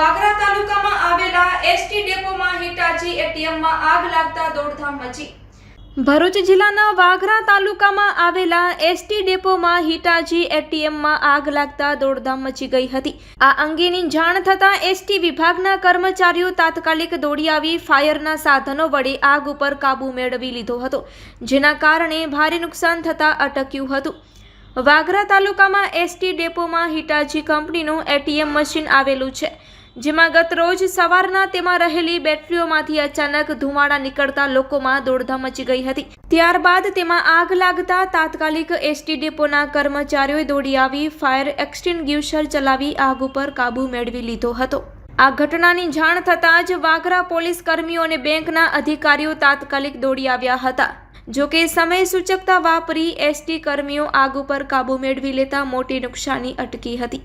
વાગરા તાલુકામાં આવેલા ST ડેપોમાં Hitachi એટીએમમાં આગ લાગતા દોડધામ મચી. ભરૂચ જિલ્લાના વાઘરા તાલુકામાં આવેલા એસટી ડેપોમાં હિટાજી એટીએમમાં આગ લાગતા દોડધામ મચી ગઈ હતી. આ અંગેની જાણ થતાં એસટી વિભાગના કર્મચારીઓ તાત્કાલિક દોડી આવી ફાયરના સાધનો વડે આગ ઉપર કાબૂ મેળવી લીધો હતો, જેના કારણે ભારે નુકસાન થતાં અટક્યું હતું. વાઘરા તાલુકામાં એસટી ડેપોમાં હિટાજી કંપનીનું એટીએમ મશીન આવેલું છે. જેમાં ગત રોજ સવારના તેમાં રહેલી બેટરીઓમાંથી અચાનક ધુમાડા નીકળતા લોકોમાં દોડધામ મચી ગઈ હતી. ત્યારબાદ તેમાં આગ લાગતા તાત્કાલિક એસટી ડેપોના કર્મચારીઓએ દોડી આવી, ફાયર એક્સટિંગ્યુશર ચલાવી આગ ઉપર કાબૂ મેળવી લીધો હતો. આ ઘટનાની જાણ થતાં જ વાગરા પોલીસ કર્મીઓ અને બેંકના અધિકારીઓ તાત્કાલિક દોડી આવ્યા હતા. જોકે સમય સૂચકતા વાપરી એસટી કર્મીઓ આગ ઉપર કાબૂ મેળવી લેતા મોટી નુકસાની અટકી હતી.